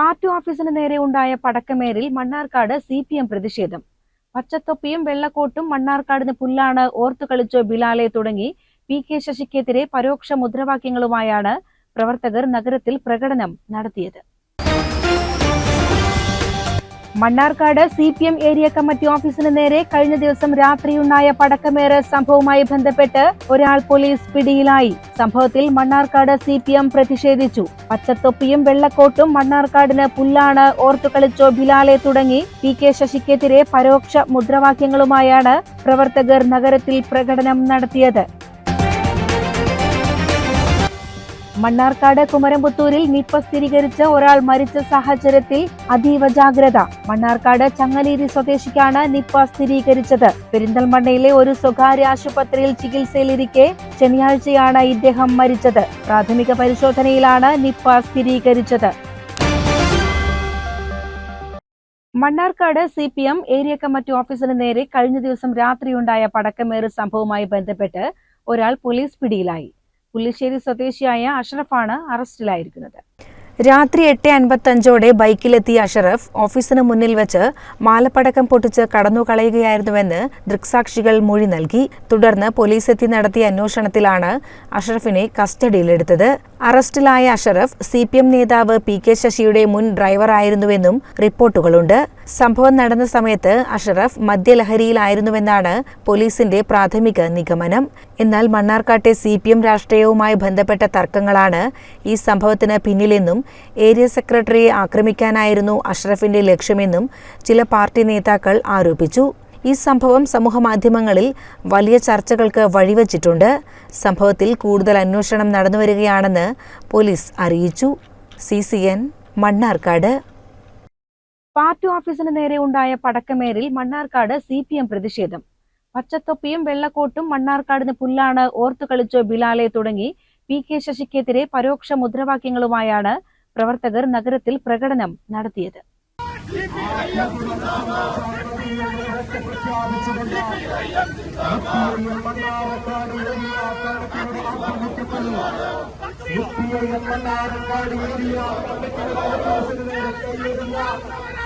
Party ഓഫീസിന് നേരെ ഉണ്ടായ പടക്കമേറിൽ മണ്ണാർക്കാട് സി പി എം പ്രതിഷേധം. പച്ചത്തൊപ്പിയും വെള്ളക്കോട്ടും മണ്ണാർക്കാടിന് പുല്ലാണ് ഓർത്തു കളിച്ചോ ബിലാലെ തുടങ്ങി പി കെ ശശിക്കെതിരെ പരോക്ഷ മുദ്രാവാക്യങ്ങളുമായാണ് പ്രവർത്തകർ നഗരത്തിൽ പ്രകടനം നടത്തിയത്. Mannarkkad C P M area committee ഓഫീസിന് നേരെ കഴിഞ്ഞ ദിവസം രാത്രിയുണ്ടായ പടക്കമേറ് സംഭവവുമായി ബന്ധപ്പെട്ട് ഒരാൾ പോലീസ് പിടിയിലായി. സംഭവത്തിൽ മണ്ണാർക്കാട് സി പി എം പ്രതിഷേധിച്ചു. പച്ചത്തൊപ്പിയും വെള്ളക്കോട്ടും മണ്ണാർക്കാടിന് പുല്ലാണ് ഓർത്തുകളിച്ചോ ബിലാലെ തുടങ്ങി പി കെ ശശിക്കെതിരെ പരോക്ഷ മുദ്രാവാക്യങ്ങളുമായാണ് പ്രവർത്തകർ നഗരത്തിൽ പ്രകടനം നടത്തിയത്. മണ്ണാർക്കാട് കുമരംപുത്തൂരിൽ നിപ്പ സ്ഥിരീകരിച്ച ഒരാൾ മരിച്ച സാഹചര്യത്തിൽ അതീവ ജാഗ്രത. മണ്ണാർക്കാട് ചങ്ങലേരി സ്വദേശിക്കാണ് നിപ്പ സ്ഥിരീകരിച്ചത്. പെരിന്തൽമണ്ണയിലെ ഒരു സ്വകാര്യ ആശുപത്രിയിൽ ചികിത്സയിലിരിക്കെ ശനിയാഴ്ചയാണ് ഇദ്ദേഹം മരിച്ചത്. പ്രാഥമിക പരിശോധനയിലാണ് നിപ്പ സ്ഥിരീകരിച്ചത്. Mannarkkad C P M area committee ഓഫീസിന് നേരെ കഴിഞ്ഞ ദിവസം രാത്രിയുണ്ടായ പടക്കമേറ് സംഭവവുമായി ബന്ധപ്പെട്ട് ഒരാൾ പോലീസ് പിടിയിലായി. പുല്ലിശ്ശേരി സ്വദേശിയായ അഷറഫാണ് അറസ്റ്റിലായിരിക്കുന്നത്. രാത്രി എട്ട് അൻപത്തഞ്ചോടെ ബൈക്കിലെത്തിയ അഷറഫ് ഓഫീസിന് മുന്നിൽ വെച്ച് മാലപ്പടക്കം പൊട്ടിച്ച് കടന്നു കളയുകയായിരുന്നുവെന്ന് ദൃക്സാക്ഷികൾ മൊഴി നൽകി. തുടർന്ന് പോലീസ് എത്തി നടത്തിയ അന്വേഷണത്തിലാണ് അഷറഫിനെ കസ്റ്റഡിയിലെടുത്തത്. അറസ്റ്റിലായ അഷറഫ് സി നേതാവ് പി കെ ശശിയുടെ മുൻ ഡ്രൈവറായിരുന്നുവെന്നും റിപ്പോർട്ടുകളുണ്ട്. സംഭവം നടന്ന സമയത്ത് അഷറഫ് മദ്യലഹരിയിലായിരുന്നുവെന്നാണ് പോലീസിന്റെ പ്രാഥമിക നിഗമനം. എന്നാൽ മണ്ണാർക്കാട്ടെ സി പി എം രാഷ്ട്രീയവുമായി ബന്ധപ്പെട്ട തർക്കങ്ങളാണ് ഈ സംഭവത്തിന് പിന്നിലെന്നും ഏരിയ സെക്രട്ടറിയെ ആക്രമിക്കാനായിരുന്നു അഷറഫിന്റെ ലക്ഷ്യമെന്നും ചില പാർട്ടി നേതാക്കൾ ആരോപിച്ചു. ഈ സംഭവം സമൂഹമാധ്യമങ്ങളിൽ വലിയ ചർച്ചകൾക്ക് വഴിവച്ചിട്ടുണ്ട്. സംഭവത്തിൽ കൂടുതൽ അന്വേഷണം നടന്നുവരികയാണെന്ന് പോലീസ് അറിയിച്ചു. C C N Mannarkkad. Party ഓഫീസിന് നേരെ ഉണ്ടായ പടക്കമേറിൽ മണ്ണാർക്കാട് സി പി എം പ്രതിഷേധം. പച്ചത്തൊപ്പിയും വെള്ളക്കോട്ടും മണ്ണാർക്കാടിന് പുല്ലാണ് ഓർത്തു കളിച്ചോ ബിലാലെ തുടങ്ങി പി കെ ശശിക്കെതിരെ പരോക്ഷ മുദ്രാവാക്യങ്ങളുമായാണ് പ്രവർത്തകർ നഗരത്തിൽ പ്രകടനം നടത്തിയത്.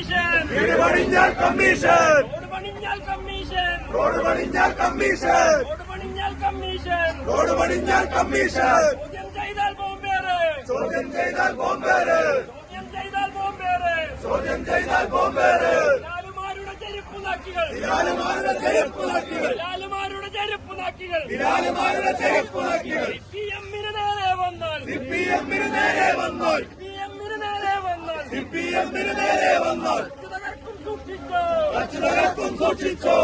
പണിഞ്ഞാൽ കമ്മീഷൻ. റോഡ് പണിഞ്ഞാൽ കമ്മീഷൻ. റോഡ് പണിഞ്ഞാൽ കമ്മീഷൻ. റോഡ് പണിഞ്ഞാൽ കമ്മീഷൻ. റോഡ് പണിഞ്ഞാൽ കമ്മീഷൻ. ചോദ്യം ചെയ്താൽ ബോംബേറ്. ചോദ്യം ചെയ്താൽ ബോംബേറ്. ചോദ്യം ചെയ്താൽ ബോംബേറ്. ചോദ്യം ചെയ്താൽ ബോംബേറ്. ലാലുമാരുടെ ചെരുപ്പ് നാക്കികൾ. ബിലാലുമാരുടെ ചെരുപ്പ് നാക്കികൾ. ലാലുമാരുടെ ചെരുപ്പ് നാക്കികൾ. ചെരുപ്പ് നാക്കികൾ. പി എമ്മിന് നേരെ വന്നാൽ. സി പി എമ്മിന് നേരെ വന്നാൽ പി എമ്മിന് നേരെ വന്നാൽ സി പി എമ്മിന് നേരെ വന്നാൽ അച്യുതകർക്കും സൂക്ഷിച്ചോ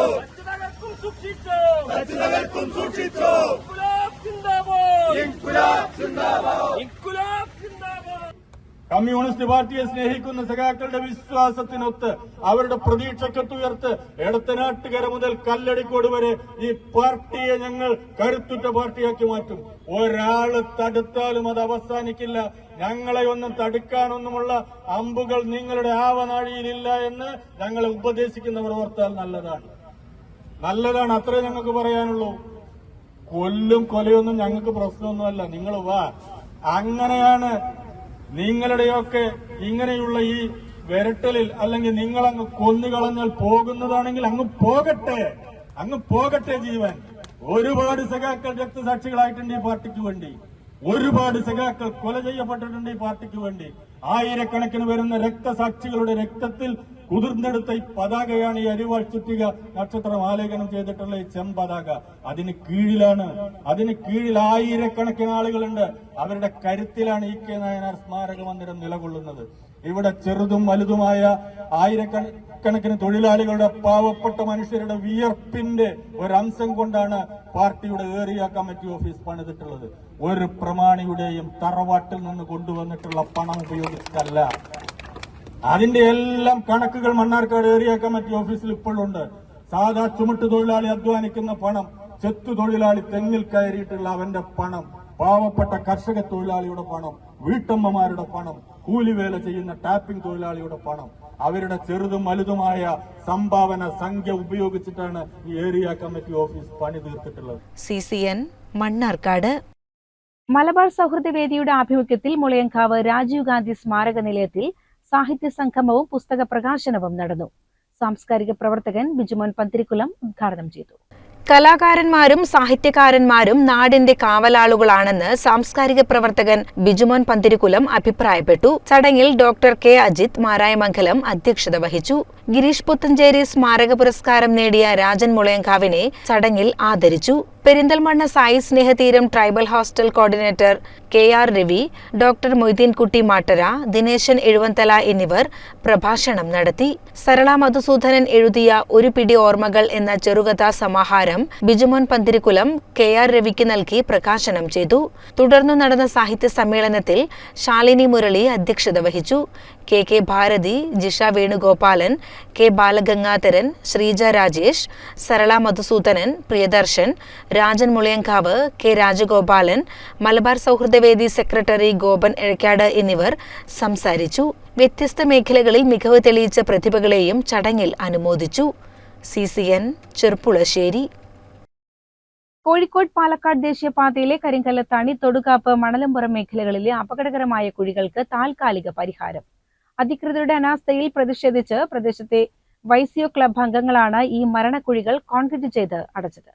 തകർക്കും സൂക്ഷിച്ചോ അച്യുതകർക്കും സൂക്ഷിച്ചോ ഇൻകുലാബ് സിന്ദാബാദ് ഇൻകുലാബ് സിന്ദാബാദ് ഇൻകുലാബ് സിന്ദാബാദ് കമ്മ്യൂണിസ്റ്റ് പാർട്ടിയെ സ്നേഹിക്കുന്ന സഖാക്കളുടെ വിശ്വാസത്തിനൊത്ത് അവരുടെ പ്രതീക്ഷക്കത്തുയർത്ത് എടത്തനാട്ടുകര മുതൽ കല്ലടിക്കോട് വരെ ഈ പാർട്ടിയെ ഞങ്ങൾ കരുത്തുറ്റ പാർട്ടിയാക്കി മാറ്റും. ഒരാൾ തടുത്താലും അത് അവസാനിക്കില്ല. ഞങ്ങളെ ഒന്നും തടുക്കാനൊന്നുമുള്ള അമ്പുകൾ നിങ്ങളുടെ ആവനാഴിയിലില്ല എന്ന് ഞങ്ങളെ ഉപദേശിക്കുന്നവർ ഓർത്താൽ നല്ലതാണ്. നല്ലതാണ് അത്രേ ഞങ്ങൾക്ക് പറയാനുള്ളൂ. കൊല്ലും കൊലയൊന്നും ഞങ്ങൾക്ക് പ്രശ്നമൊന്നുമല്ല. നിങ്ങൾ വാ. അങ്ങനെയാണ് നിങ്ങളുടെയൊക്കെ ഇങ്ങനെയുള്ള ഈ വിരട്ടലിൽ അല്ലെങ്കിൽ നിങ്ങൾ അങ്ങ് കൊന്നുകളഞ്ഞാൽ പോകുന്നതാണെങ്കിൽ അങ്ങ് പോകട്ടെ. അങ്ങ് പോകട്ടെ ജീവൻ. ഒരുപാട് സഖാക്കൾ രക്തസാക്ഷികളായിട്ടുണ്ട് ഈ പാർട്ടിക്ക് വേണ്ടി. ഒരുപാട് സഖാക്കൾ കൊല ചെയ്യപ്പെട്ടിട്ടുണ്ട് ഈ പാർട്ടിക്ക് വേണ്ടി. ആയിരക്കണക്കിന് വരുന്ന രക്തസാക്ഷികളുടെ രക്തത്തിൽ കുതിർന്നെടുത്ത ഈ പതാകയാണ് ഈ അരിവാൾ ചുറ്റിക നക്ഷത്രം ആലേഖനം ചെയ്തിട്ടുള്ള ഈ ചെമ്പതാക. അതിന് കീഴിലാണ് അതിന് കീഴിൽ ആയിരക്കണക്കിന് ആളുകളുണ്ട്. അവരുടെ കരുത്തിലാണ് ഇ കെ നായനാർ സ്മാരക മന്ദിരം നിലകൊള്ളുന്നത്. ഇവിടെ ചെറുതും വലുതുമായ ആയിരക്കണക്കിന് തൊഴിലാളികളുടെ പാവപ്പെട്ട മനുഷ്യരുടെ വിയർപ്പിന്റെ ഒരംശം കൊണ്ടാണ് പാർട്ടിയുടെ ഏറിയ കമ്മിറ്റി ഓഫീസ് പണിതിട്ടുള്ളത്. ഒരു പ്രമാണിയുടെയും തറവാട്ടിൽ നിന്ന് കൊണ്ടുവന്നിട്ടുള്ള പണം ഉപയോഗിച്ചിട്ടല്ല അതിന്റെ എല്ലാം കണക്കുകൾ മണ്ണാർക്കാട് ഏരിയ കമ്മിറ്റി ഓഫീസിൽ ഇപ്പോഴുണ്ട്. സാധാ ചുമട്ട് തൊഴിലാളി അധ്വാനിക്കുന്ന പണം ചെത്തു തൊഴിലാളി തെങ്ങിൽ കയറിയിട്ടുള്ള അവന്റെ പണം പാവപ്പെട്ട കർഷക തൊഴിലാളിയുടെ പണം വീട്ടമ്മമാരുടെ പണം കൂലിവേല ചെയ്യുന്ന ടാപ്പിംഗ് തൊഴിലാളിയുടെ പണം അവരുടെ ചെറുതും വലുതുമായ സംഭാവന സംഖ്യ ഉപയോഗിച്ചിട്ടാണ് ഈ ഏരിയ കമ്മിറ്റി ഓഫീസ് പണി തീർത്തിട്ടുള്ളത്. C C N Mannarkkad. Malabar സൗഹൃദ വേദിയുടെ ആഭിമുഖ്യത്തിൽ മുളയങ്കാവ് രാജീവ് ഗാന്ധി സ്മാരക നിലയത്തിൽ സാഹിത്യ സംഗമവും പുസ്തക പ്രകാശനവും നടന്നു. സാംസ്കാരിക പ്രവർത്തകൻ ബിജുമോൻ പന്തിരിക്കുലം ഉദ്ഘാടനം ചെയ്തു. കലാകാരന്മാരും സാഹിത്യകാരന്മാരും നാടിന്റെ കാവലാളുകളാണെന്ന് സാംസ്കാരിക പ്രവർത്തകൻ ബിജുമോൻ പന്തിരിക്കുലം അഭിപ്രായപ്പെട്ടു. ചടങ്ങിൽ ഡോക്ടർ കെ. അജിത് മാരായമംഗലം അധ്യക്ഷത വഹിച്ചു. ഗിരീഷ് പുത്തഞ്ചേരി സ്മാരക പുരസ്കാരം നേടിയ രാജൻ മുളയങ്കാവിനെ ചടങ്ങിൽ ആദരിച്ചു. Perinthalmanna Sai Snehatheeram tribal hostel coordinator K R Ravi doctor Moideenkutty Mattara Dineshan Ezhuvanthala എന്നിവർ പ്രഭാഷണം നടത്തി. സരള മധുസൂദനൻ എഴുതിയ ഒരു പിടി ഓർമ്മകൾ എന്ന ചെറുകഥാ സമാഹാരം ബിജുമോൻ പന്തിരിക്കുലം കെ ആർ രവിക്ക് നൽകി പ്രകാശനം ചെയ്തു. തുടർന്നു നടന്ന സാഹിത്യ സമ്മേളനത്തിൽ ശാലിനി മുരളി അധ്യക്ഷത വഹിച്ചു. K K Bharathi Jisha Venugopalan K Balagangadharan Sreeja Rajesh Sarala Madhusoodanan Priyadarshan Rajan Mulayankavu K Rajagopalan Malabar Sauhridavedi secretary Gopan Ezhakkad എന്നിവർ സംസാരിച്ചു. വ്യത്യസ്ത മേഖലകളിൽ മികവ് തെളിയിച്ച പ്രതിഭകളെയും ചടങ്ങിൽ അനുമോദിച്ചു. C C N Cherpulassery Kozhikode Palakkad ദേശീയപാതയിലെ കരിങ്കല്ലത്താണി തൊടുകാപ്പ് മണലമ്പുറം മേഖലകളിലെ അപകടകരമായ കുഴികൾക്ക് താൽക്കാലിക പരിഹാരം. അധികൃതരുടെ അനാസ്ഥയിൽ പ്രതിഷേധിച്ച് പ്രദേശത്തെ വൈസിയോ ക്ലബ് അംഗങ്ങളാണ് ഈ മരണക്കുഴികൾ കോൺക്രീറ്റ് ചെയ്ത് അടച്ചത്.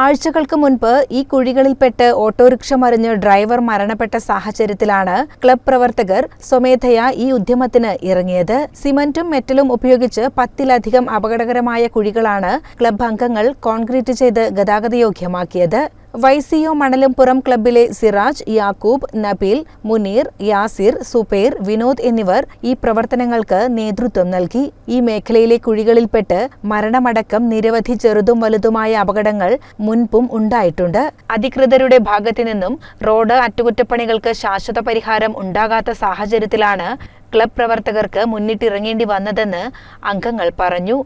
ആഴ്ചകൾക്ക് മുൻപ് ഈ കുഴികളിൽപ്പെട്ട് ഓട്ടോറിക്ഷ മറിഞ്ഞ് ഡ്രൈവർ മരണപ്പെട്ട സാഹചര്യത്തിലാണ് ക്ലബ് പ്രവർത്തകർ സ്വമേധയാ ഈ ഉദ്യമത്തിന് ഇറങ്ങിയത്. സിമന്റും മെറ്റലും ഉപയോഗിച്ച് പത്തിലധികം അപകടകരമായ കുഴികളാണ് ക്ലബ് അംഗങ്ങൾ കോൺക്രീറ്റ് ചെയ്ത് ഗതാഗതയോഗ്യമാക്കിയത്. വൈസിയോ മണലംപുറം ക്ലബിലെ സിറാജ് യാക്കൂബ് നബീൽ മുനീർ യാസിർ സുപേർ വിനോദ് എന്നിവർ ഈ പ്രവർത്തനങ്ങൾക്ക് നേതൃത്വം നൽകി. ഈ മേഖലയിലെ കുഴികളിൽപ്പെട്ട് മരണമടക്കം നിരവധി ചെറുതും വലുതുമായ അപകടങ്ങൾ മുൻപും ഉണ്ടായിട്ടുണ്ട്. അധികൃതരുടെ ഭാഗത്തു നിന്നും റോഡ് അറ്റകുറ്റപ്പണികൾക്ക് ശാശ്വത പരിഹാരം ഉണ്ടാകാത്ത സാഹചര്യത്തിലാണ് ക്ലബ് പ്രവർത്തകർക്ക് മുന്നിട്ടിറങ്ങേണ്ടി വന്നതെന്ന് അംഗങ്ങൾ പറഞ്ഞു.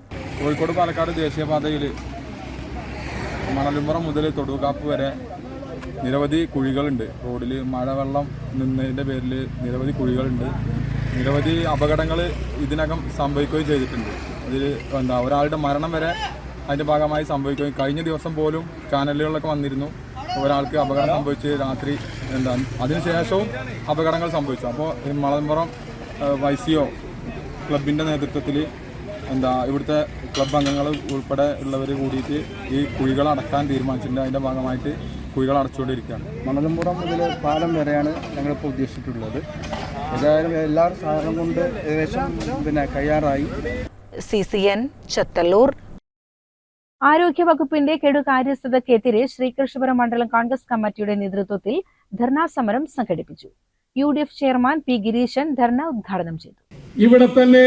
കോഴിക്കോട് പാലക്കാട് ദേശീയപാതയിൽ മണലുമ്പുറം മുതൽ തൊടുകാപ്പ് വരെ നിരവധി കുഴികളുണ്ട്. റോഡിൽ മഴവെള്ളം നിന്നതിന്റെ പേരിൽ നിരവധി കുഴികളുണ്ട്. നിരവധി അപകടങ്ങൾ ഇതിനകം സംഭവിക്കുകയും ചെയ്തിട്ടുണ്ട്. ഇതിൽ എന്താ ഒരാളുടെ മരണം വരെ അതിന്റെ ഭാഗമായി സംഭവിക്കുകയും കഴിഞ്ഞ ദിവസം പോലും ചാനലുകളിലൊക്കെ വന്നിരുന്നു. ഒരാൾക്ക് അപകടം സംഭവിച്ച് രാത്രി എന്താ അതിനുശേഷവും അപകടങ്ങൾ സംഭവിച്ചു. അപ്പോൾ മലമ്പുറം വൈസിയോ ക്ലബിന്റെ നേതൃത്വത്തിൽ എന്താ ഇവിടുത്തെ ക്ലബ് അംഗങ്ങൾ ഉൾപ്പെടെ ഉള്ളവർ കൂടിയിട്ട് ഈ കുഴികൾ അടക്കാൻ തീരുമാനിച്ചിട്ടുണ്ട്. അതിന്റെ ഭാഗമായിട്ട് കുഴികൾ അടച്ചുകൊണ്ടിരിക്കുകയാണ്. മണലമ്പുറം മുതൽ പാലം വരെയാണ് ഞങ്ങളിപ്പോൾ ഉദ്ദേശിച്ചിട്ടുള്ളത്. ഏതായാലും എല്ലാവരും സഹകരണം കൊണ്ട് ഏകദേശം പിന്നെ കയ്യാറായി സി സി എൻ ചത്തല്ലൂർ. ആരോഗ്യവകുപ്പിന്റെ കെടുകാര്യസ്ഥതയ്ക്കെതിരെ ശ്രീകൃഷ്ണപുരം മണ്ഡലം കോൺഗ്രസ് കമ്മിറ്റിയുടെ നേതൃത്വത്തിൽ ധർണാ സമരം സംഘടിപ്പിച്ചു. U D F chairman P Gireeshan dharna ഉദ്ഘാടനം ചെയ്തു. ഇവിടെ തന്നെ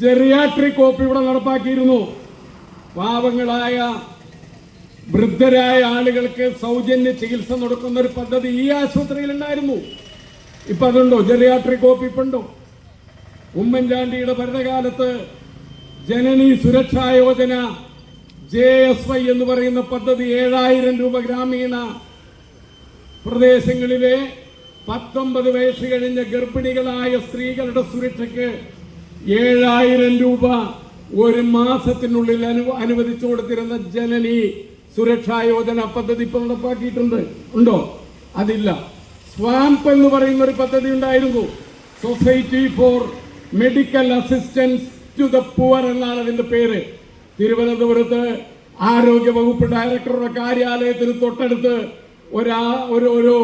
ജെറിയാട്രിക് ഓപ്പ് ഇവിടെ നടപ്പാക്കിയിരുന്നു. പാവങ്ങളായ വൃദ്ധരായ ആളുകൾക്ക് സൗജന്യ ചികിത്സ നടക്കുന്ന ഒരു പദ്ധതി ഈ ആശുപത്രിയിൽ ഉണ്ടായിരുന്നു. ഇപ്പൊ അതുണ്ടോ? ജെറിയാട്രിക് കോപ്പ് ഇപ്പുണ്ടോ ഉമ്മൻചാണ്ടിയുടെ ഭരണകാലത്ത് ജനനി സുരക്ഷാ യോജന ജെ എസ് വൈ എന്ന് പറയുന്ന പദ്ധതി ഏഴായിരം രൂപ ഗ്രാമീണ പ്രദേശങ്ങളിലെ പത്തൊമ്പത് വയസ്സ് കഴിഞ്ഞ ഗർഭിണികളായ സ്ത്രീകളുടെ സുരക്ഷയ്ക്ക് ഏഴായിരം രൂപ ഒരു മാസത്തിനുള്ളിൽ അനു അനുവദിച്ചു കൊടുത്തിരുന്ന ജനനി സുരക്ഷാ യോജന പദ്ധതി ഇപ്പോൾ നടപ്പാക്കിയിട്ടുണ്ട്. ഉണ്ടോ? അതില്ല. സ്വാംപ് എന്ന് പറയുന്ന ഒരു പദ്ധതി ഉണ്ടായിരുന്നു. Society for medical assistance to the poor എന്നാണ് അതിന്റെ പേര്. തിരുവനന്തപുരത്ത് ആരോഗ്യ വകുപ്പ് ഡയറക്ടറുടെ കാര്യാലയത്തിന് തൊട്ടടുത്ത് ഒരാ ഒരു ഒരു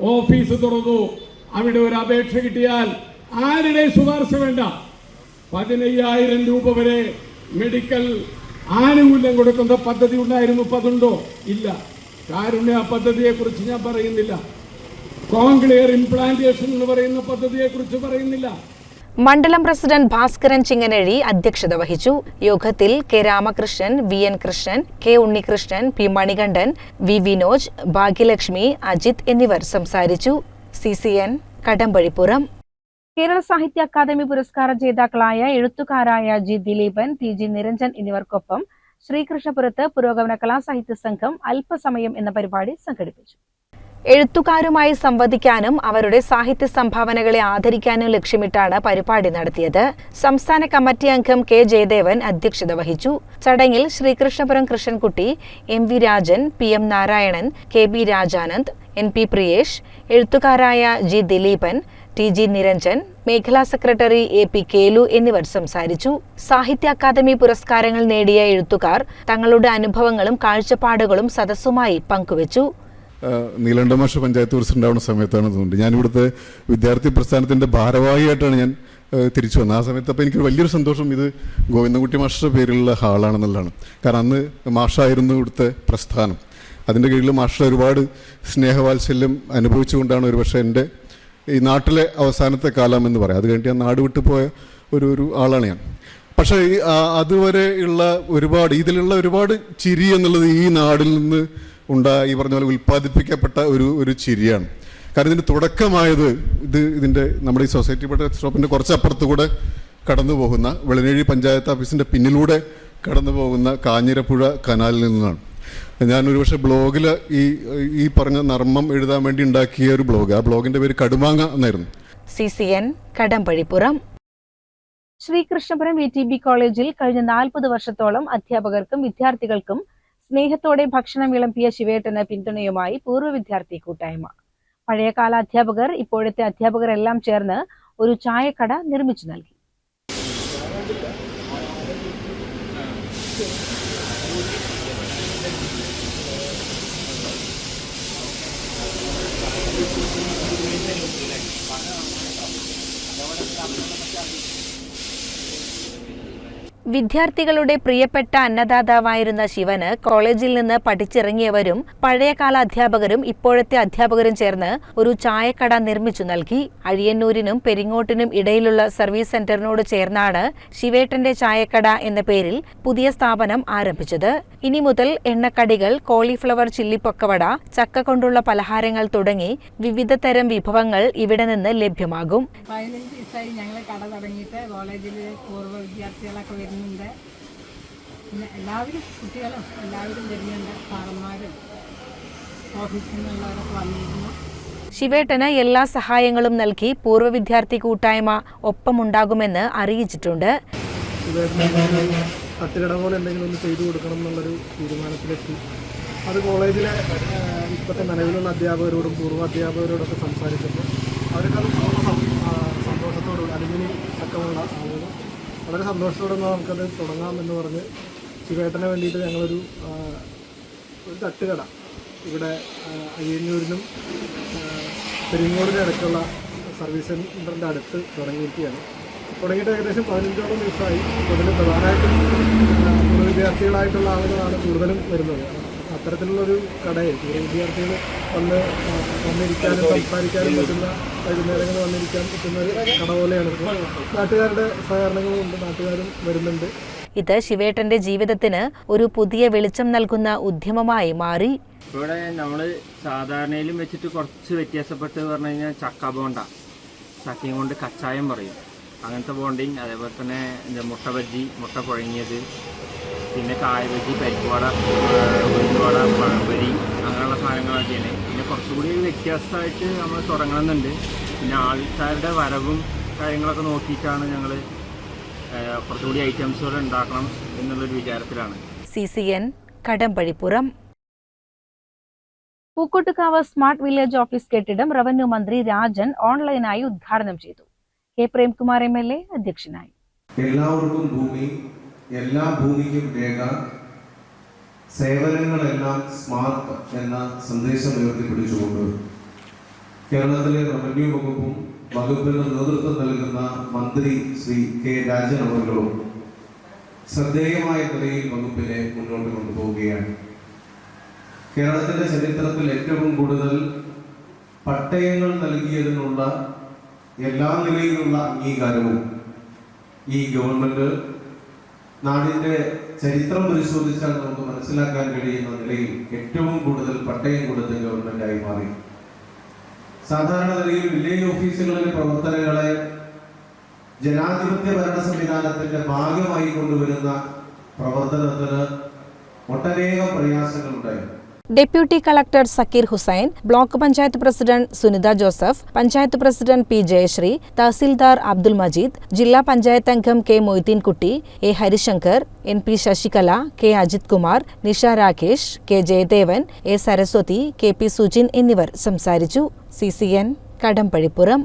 ഓഫീസ് തുറന്നു. അവിടെ ഒരു അപേക്ഷ കിട്ടിയാൽ ആരുടെ ശുപാർശ വേണ്ട? പതിനയ്യായിരം രൂപ വരെ മെഡിക്കൽ ആനുകൂല്യം കൊടുക്കുന്ന പദ്ധതി ഉണ്ടായിരുന്നു. ഇപ്പൊ അതുണ്ടോ? ഇല്ല. കാരുണ്യ പദ്ധതിയെക്കുറിച്ച് ഞാൻ പറയുന്നില്ല. കോൺക്ലിയർ ഇംപ്ലാന്റേഷൻ എന്ന് പറയുന്ന പദ്ധതിയെക്കുറിച്ച് പറയുന്നില്ല. മണ്ഡലം പ്രസിഡന്റ് ഭാസ്കരൻ ചിങ്ങനഴി അധ്യക്ഷത വഹിച്ചു. യോഗത്തിൽ K Ramakrishnan V N Krishnan K Unnikrishnan P Manikandan V Vinoj Bhagyalakshmi Ajith എന്നിവർ സംസാരിച്ചു. C C N Kadambazhipuram. Kerala Sahitya academy പുരസ്കാര ജേതാക്കളായ എഴുത്തുകാരായ G Dileepan T G Niranjan എന്നിവർക്കൊപ്പം ശ്രീകൃഷ്ണപുരത്ത് പുരോഗമന കലാസാഹിത്യ സംഘം അല്പസമയം എന്ന പരിപാടി സംഘടിപ്പിച്ചു. എഴുത്തുകാരുമായി സംവദിക്കാനും അവരുടെ സാഹിത്യ സംഭാവനകളെ ആദരിക്കാനും ലക്ഷ്യമിട്ടാണ് പരിപാടി നടത്തിയത്. സംസ്ഥാന കമ്മിറ്റി അംഗം കെ ജയദേവൻ അധ്യക്ഷത വഹിച്ചു. ചടങ്ങിൽ Sreekrishnapuram Krishnankutty M V Rajan P M Narayanan K B Rajanand N P Priyesh എഴുത്തുകാരായ G Dileepan T G Niranjan മേഖലാ സെക്രട്ടറി എ പി കേലു എന്നിവർ സംസാരിച്ചു. സാഹിത്യ അക്കാദമി പുരസ്കാരങ്ങൾ നേടിയ എഴുത്തുകാർ തങ്ങളുടെ അനുഭവങ്ങളും കാഴ്ചപ്പാടുകളും സദസ്സുമായി പങ്കുവച്ചു. നീലണ്ടമാഷ പഞ്ചായത്ത് പ്രസിഡന്റ് ആവുന്ന സമയത്താണ് തോന്നുന്നത്. ഞാൻ ഇവിടുത്തെ വിദ്യാർത്ഥി പ്രസ്ഥാനത്തിന്റെ ഭാരവാഹിയായിട്ടാണ് ഞാൻ തിരിച്ചു വന്നത്. ആ സമയത്ത് അപ്പോൾ എനിക്കൊരു വലിയൊരു സന്തോഷം. ഇത് ഗോവിന്ദൻകുട്ടി മാഷ്ടറുടെ പേരിലുള്ള ഹാളാണെന്നുള്ളതാണ്. കാരണം അന്ന് മാഷായിരുന്നു ഇവിടുത്തെ പ്രസ്ഥാനം. അതിന്റെ കീഴിൽ മാസ്റ്റർ ഒരുപാട് സ്നേഹവാത്സല്യം അനുഭവിച്ചുകൊണ്ടാണ് ഒരുപക്ഷെ എന്റെ ഈ നാട്ടിലെ അവസാനത്തെ കാലം എന്ന് പറയാം. അത് കഴിഞ്ഞിട്ട് ഞാൻ നാട് വിട്ടു പോയ ഒരു ഒരു ആളാണ് ഞാൻ. പക്ഷേ അതുവരെയുള്ള ഒരുപാട് ഇതിലുള്ള ഒരുപാട് ചിരി എന്നുള്ളത് ഈ നാടിൽ നിന്ന് ഉണ്ടാ ഈ പറഞ്ഞ പോലെ ഉൽപ്പാദിപ്പിക്കപ്പെട്ട ഒരു ഒരു ചിരിയാണ്. കാരണം ഇതിന്റെ തുടക്കമായത് ഇത് ഇതിന്റെ നമ്മുടെ ഈ സൊസൈറ്റി പെട്ട സ്റ്റോപ്പിന്റെ കുറച്ചപ്പുറത്ത് കൂടെ കടന്നു പോകുന്ന വെളിനേഴി പഞ്ചായത്ത് ഓഫീസിന്റെ പിന്നിലൂടെ കടന്നു പോകുന്ന കാഞ്ഞിരപ്പുഴ കനാലിൽ നിന്നാണ്. ഞാൻ ഒരുപക്ഷെ ബ്ലോഗിൽ ഈ ഈ പറഞ്ഞ നർമ്മം എഴുതാൻ വേണ്ടി ഉണ്ടാക്കിയ ഒരു ബ്ലോഗ്. ആ ബ്ലോഗിന്റെ പേര് കടുമാങ്ങ എന്നായിരുന്നു. C C N Kadambazhipuram. Sreekrishnapuram V T B കോളേജിൽ കഴിഞ്ഞ നാൽപ്പത് വർഷത്തോളം അധ്യാപകർക്കും വിദ്യാർത്ഥികൾക്കും സ്നേഹത്തോടെ ഭക്ഷണം വിളമ്പിയ ശിവേട്ടന് പിന്തുണയുമായി പൂർവ വിദ്യാർത്ഥി കൂട്ടായ്മ. പഴയകാല അധ്യാപകർ ഇപ്പോഴത്തെ അധ്യാപകരെല്ലാം ചേർന്ന് ഒരു ചായക്കട നിർമ്മിച്ചു നൽകി. വിദ്യാർത്ഥികളുടെ പ്രിയപ്പെട്ട അന്നദാതാവായിരുന്ന ശിവന് കോളേജിൽ നിന്ന് പഠിച്ചിറങ്ങിയവരും പഴയകാല അധ്യാപകരും ഇപ്പോഴത്തെ അധ്യാപകരും ചേർന്ന് ഒരു ചായക്കട നിർമ്മിച്ചു നൽകി. അഴിയന്നൂരിനും പെരിങ്ങോട്ടിനും ഇടയിലുള്ള സർവീസ് സെന്ററിനോട് ചേർന്നാണ് ശിവേട്ടന്റെ ചായക്കട എന്ന പേരിൽ പുതിയ സ്ഥാപനം ആരംഭിച്ചത്. ഇനി മുതൽ എണ്ണക്കടികൾ കോളിഫ്ലവർ ചില്ലി പൊക്കവട ചക്ക കൊണ്ടുള്ള പലഹാരങ്ങൾ തുടങ്ങി വിവിധ തരം വിഭവങ്ങൾ ഇവിടെ നിന്ന് ലഭ്യമാകും. ഞങ്ങൾ കട പൂർവ വിദ്യാർത്ഥികളൊക്കെ വരുന്നുണ്ട് പിന്നെ എല്ലാവരും കുട്ടികളും എല്ലാവരും വരുന്നുണ്ട്. സാറന്മാരും ഓഫീസിൽ നിന്നുള്ളവരൊക്കെ വന്നിരുന്നു ശിവേട്ടന് എല്ലാ സഹായങ്ങളും നൽകി പൂർവ വിദ്യാർത്ഥി കൂട്ടായ്മ ഒപ്പമുണ്ടാകുമെന്ന് അറിയിച്ചിട്ടുണ്ട്. തട്ടുകട പോലെ എന്തെങ്കിലും ഒന്ന് ചെയ്തു കൊടുക്കണം എന്നുള്ളൊരു തീരുമാനത്തിലെത്തി. അത് കോളേജിലെ ഇപ്പോഴത്തെ നിലവിലുള്ള അധ്യാപകരോടും പൂർവ അധ്യാപകരോടൊക്കെ സംസാരിച്ചപ്പോൾ അവർക്കത് അത് പൂർണ സം- ആ, സന്തോഷത്തോടു അലുമിനി അക്കമുള്ള ആളുകൾ വളരെ സന്തോഷത്തോടെ നമുക്കത് തുടങ്ങാം എന്ന് പറഞ്ഞ് ശിവേട്ടന് വേണ്ടിയിട്ട് ഞങ്ങളൊരു ഒരു തട്ടുകട ഇവിടെ അയ്യന്നൂരിനും പെരിങ്ങോടിനും ഇടയ്ക്കുള്ള സർവീസ് സെന്ററിന്റെ അടുത്ത് തുടങ്ങിയിരിക്കുകയാണ്. തുടങ്ങിയിട്ട് ഏകദേശം പതിനഞ്ചോളം ദിവസമായി. അതിൽ പ്രധാനമായിട്ടും വിദ്യാർത്ഥികളായിട്ടുള്ള ആളുകളാണ് കൂടുതലും വരുന്നത്. അത്തരത്തിലുള്ളൊരു കടയിൽ വിദ്യാർത്ഥികൾ വന്ന് വന്നിരിക്കാനും സംസാരിക്കാനും പറ്റുന്ന വൈകുന്നേരങ്ങൾ വന്നിരിക്കാൻ പറ്റുന്ന ഒരു കട പോലെയാണ് ഇപ്പോൾ നാട്ടുകാരുടെ സഹകരണങ്ങളും ഉണ്ട്. നാട്ടുകാരും വരുന്നുണ്ട്. ഇത് ശിവേട്ടന്റെ ജീവിതത്തിന് ഒരു പുതിയ വെളിച്ചം നൽകുന്ന ഉദ്യമമായി മാറി. ഇവിടെ നമ്മൾ സാധാരണയിലും വെച്ചിട്ട് കുറച്ച് വ്യത്യാസപ്പെട്ട് പറഞ്ഞു കഴിഞ്ഞാൽ ചക്ക ബോണ്ട. ചക്കയും കൊണ്ട് കച്ചായം പറയും. അങ്ങനത്തെ ബോണ്ടിങ് അതേപോലെ തന്നെ മുട്ട ബജ്ജി മുട്ട പുഴങ്ങിയത്. പിന്നെ കായ ബജ്ജി പരിപ്പുവട ഉഴുന്നുവട പഴംപൊരി അങ്ങനെയുള്ള സാധനങ്ങളൊക്കെയാണ്. പിന്നെ കുറച്ചുകൂടി ഒരു വ്യത്യാസമായിട്ട് നമ്മൾ തുടങ്ങണമെന്നുണ്ട്. പിന്നെ ആൾക്കാരുടെ വരവും കാര്യങ്ങളൊക്കെ നോക്കിയിട്ടാണ് ഞങ്ങൾ കുറച്ചുകൂടി ഐറ്റംസുകൾ ഉണ്ടാക്കണം എന്നുള്ളൊരു വിചാരത്തിലാണ്. C C N Kadambazhipuram. Pookkottukavu smart village office കെട്ടിടം റവന്യൂ മന്ത്രി രാജൻ ഓൺലൈനായി ഉദ്ഘാടനം ചെയ്തു. K Premkumar M L A അധ്യക്ഷനായി. എല്ലാവർക്കും ഭൂമി എല്ലാ ഭൂമിക്കും രേഖ സേവനങ്ങളെല്ലാം സ്മാർട്ട് എന്ന സന്ദേശം ഉയർത്തിപ്പിടിച്ചുകൊണ്ട് കേരളത്തിലെ റവന്യൂ വകുപ്പും വകുപ്പിന് നേതൃത്വം നൽകുന്ന മന്ത്രി ശ്രീ കെ രാജൻ അവർകളും ശ്രദ്ധേയമായ നിലയിൽ വകുപ്പിനെ മുന്നോട്ട് കൊണ്ടുപോവുകയാണ്. കേരളത്തിന്റെ ചരിത്രത്തിൽ ഏറ്റവും കൂടുതൽ പട്ടയങ്ങൾ നൽകിയതിനുള്ള എല്ലാ നിലയിലുള്ള അംഗീകാരവും ഈ ഗവൺമെന്റ് നാടിന്റെ ചരിത്രം പരിശോധിച്ചാൽ നമുക്ക് മനസ്സിലാക്കാൻ കഴിയുന്ന നിലയിൽ ഏറ്റവും കൂടുതൽ പട്ടയം കൊടുത്ത ഗവൺമെന്റായി മാറി. സാധാരണ നിലയിൽ വില്ലേജ് ഓഫീസുകളിലെ പ്രവർത്തനങ്ങളെ ജനാധിപത്യ ഭരണ സംവിധാനത്തിന്റെ ഭാഗമായി കൊണ്ടുവരുന്ന പ്രവർത്തനത്തിന് ഒട്ടനേകം പ്രയാസങ്ങളുണ്ടായിരുന്നു deputy collector Sakeer Hussain block panchayat president Sunitha Joseph panchayat president P Jayashree tahsildar Abdul Majeed ജില്ലാ പഞ്ചായത്ത് അംഗം K Moideenkutty A Harishankar N P Sasikala K Ajith Kumar Nisha Rakesh K Jayadevan A Saraswathi K P Sujin എന്നിവർ സംസാരിച്ചു. C C N Kadambazhipuram.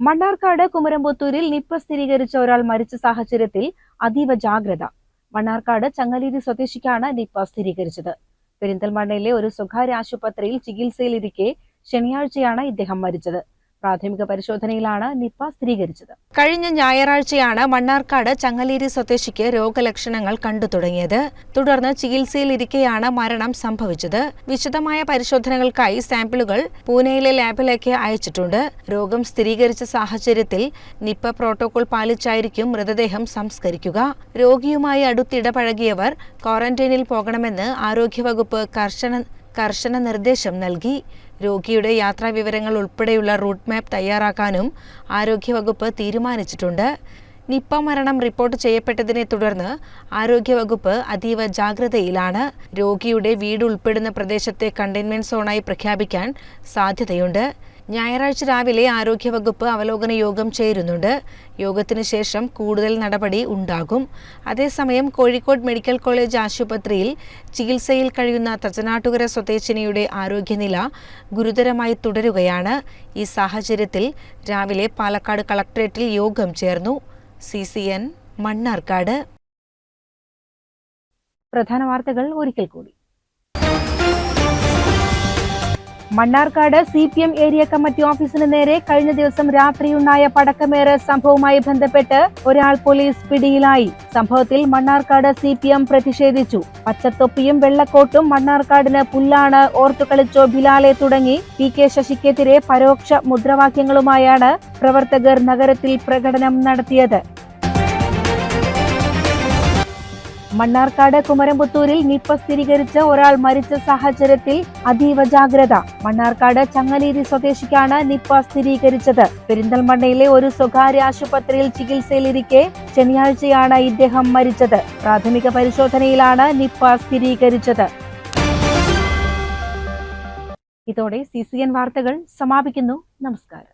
Mannarkkad കുമരമ്പത്തൂരിൽ Nipah സ്ഥിരീകരിച്ച ഒരാൾ മരിച്ച സാഹചര്യത്തിൽ അതീവ ജാഗ്രത. മണ്ണാർക്കാട് ചങ്ങലേരി സ്വദേശിക്കാണ് നിപ്പ സ്ഥിരീകരിച്ചത്. പെരിന്തൽമണ്ണയിലെ ഒരു സ്വകാര്യ ആശുപത്രിയിൽ ചികിത്സയിലിരിക്കെ ശനിയാഴ്ചയാണ് ഇദ്ദേഹം മരിച്ചത് പ്രാഥമിക പരിശോധനയിലാണ് നിപ്പ സ്ഥിരീകരിച്ചത്. കഴിഞ്ഞ ഞായറാഴ്ചയാണ് മണ്ണാർക്കാട് ചങ്ങലേരി സ്വദേശിക്ക് രോഗലക്ഷണങ്ങൾ കണ്ടു തുടങ്ങിയത്. തുടർന്ന് ചികിത്സയിലിരിക്കെയാണ് മരണം സംഭവിച്ചത്. വിശദമായ പരിശോധനകൾക്കായി സാമ്പിളുകൾ പൂനെയിലെ ലാബിലേക്ക് അയച്ചിട്ടുണ്ട്. രോഗം സ്ഥിരീകരിച്ച സാഹചര്യത്തിൽ നിപ്പ പ്രോട്ടോകോൾ പാലിച്ചായിരിക്കും മൃതദേഹം സംസ്കരിക്കുക. രോഗിയുമായി അടുത്തിടപഴകിയവർ ക്വാറന്റൈനിൽ പോകണമെന്ന് ആരോഗ്യവകുപ്പ് കർശന കർശന നിർദ്ദേശം നൽകി. രോഗിയുടെ യാത്രാ വിവരങ്ങൾ ഉൾപ്പെടെയുള്ള റൂട്ട് മാപ്പ് തയ്യാറാക്കാനും ആരോഗ്യവകുപ്പ് തീരുമാനിച്ചിട്ടുണ്ട്. നിപ്പ മരണം റിപ്പോർട്ട് ചെയ്യപ്പെട്ടതിനെ തുടർന്ന് ആരോഗ്യവകുപ്പ് അതീവ ജാഗ്രതയിലാണ്. രോഗിയുടെ വീട് ഉൾപ്പെടുന്ന പ്രദേശത്തെ കണ്ടെയ്ൻമെന്റ് സോണായി പ്രഖ്യാപിക്കാൻ സാധ്യതയുണ്ട്. ഞായറാഴ്ച രാവിലെ ആരോഗ്യവകുപ്പ് അവലോകന യോഗം ചേരുന്നുണ്ട്. യോഗത്തിന് ശേഷം കൂടുതൽ നടപടി ഉണ്ടാകും. അതേസമയം കോഴിക്കോട് മെഡിക്കൽ കോളേജ് ആശുപത്രിയിൽ ചികിത്സയിൽ കഴിയുന്ന തച്ചനാട്ടുകര സ്വദേശിനിയുടെ ആരോഗ്യനില ഗുരുതരമായി തുടരുകയാണ്. ഈ സാഹചര്യത്തിൽ രാവിലെ പാലക്കാട് കളക്ടറേറ്റിൽ യോഗം ചേർന്നു. C C N Mannarkkad. പ്രധാന വാർത്തകൾ ഒരിക്കൽ കൂടി. Mannarkkad C P M area committee ഓഫീസിന് നേരെ കഴിഞ്ഞ ദിവസം രാത്രിയുണ്ടായ പടക്കമേറ് സംഭവവുമായി ബന്ധപ്പെട്ട് ഒരാൾ പോലീസ് പിടിയിലായി. സംഭവത്തിൽ മണ്ണാർക്കാട് സി പി എം പ്രതിഷേധിച്ചു. പച്ചത്തൊപ്പിയും വെള്ളക്കോട്ടും മണ്ണാർക്കാടിന് പുല്ലാണ് ഓർത്തുകളിച്ചോ ബിലാലെ തുടങ്ങി പി കെ ശശിക്കെതിരെ പരോക്ഷ മുദ്രാവാക്യങ്ങളുമായാണ് പ്രവർത്തകർ നഗരത്തിൽ പ്രകടനം നടത്തിയത്. മണ്ണാർക്കാട് കുമരംപുത്തൂരിൽ നിപ്പ സ്ഥിരീകരിച്ച് ഒരാൾ മരിച്ച സാഹചര്യത്തിൽ അതീവ ജാഗ്രത. മണ്ണാർക്കാട് ചങ്ങലേരി സ്വദേശിക്കാണ് നിപ്പ സ്ഥിരീകരിച്ചത്. പെരിന്തൽമണ്ണയിലെ ഒരു സ്വകാര്യ ആശുപത്രിയിൽ ചികിത്സയിലിരിക്കെ ശനിയാഴ്ചയാണ് ഇദ്ദേഹം മരിച്ചത്. പ്രാഥമിക പരിശോധനയിലാണ് നിപ്പ സ്ഥിരീകരിച്ചത്. ഇതോടെ സി സി എൻ വാർത്തകൾ സമാപിക്കുന്നു. നമസ്കാരം.